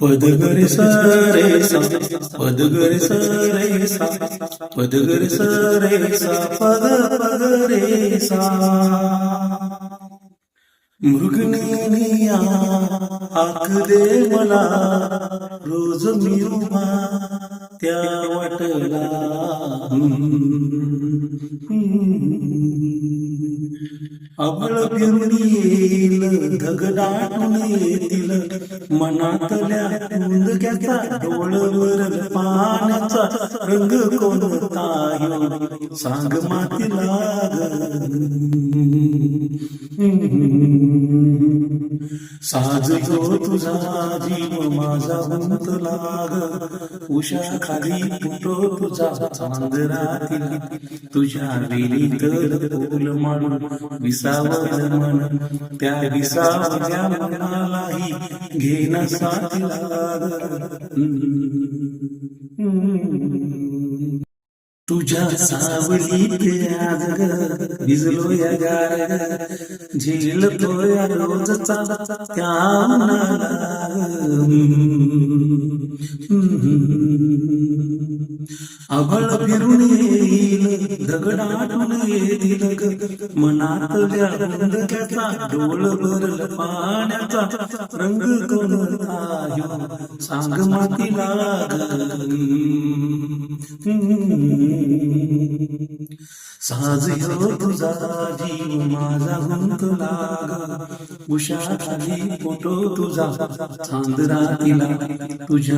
पदगरे सरे सा पदगरे सरे सा पदगरे सरे सा पद पद रे सा मृगनिया हाक दे मला रोज मी उभा त्या वाटला। अबळ फिरून येईल धगडाटून येते मनातल्या मुंदक्याचा डोळवर पाण्याचा रंग कोणता ह्यो? सांग माती लाग साजतो तुझा जीव माझा गुंत लाग. उषा खाली फुटो तुझा चांदरातील. तुझ्या वेली तर फुल माळून विसावल मन. त्या विसावल्या मनालाही घेण साथ लाग. तुझ्या सावलीत आज भिजलो या गार झेलतो या रोजचा त्या अभळ फिरून येईल दगड आठवण येतील मनात त्याचा डोळ भरल पाण्याचा रंग कोणता सांग माती लाग साज ह्यो तुझा जीव माझा गुंत लाग. उषा खाली फोटो तुझा चांद चांदरातीला तुझ्या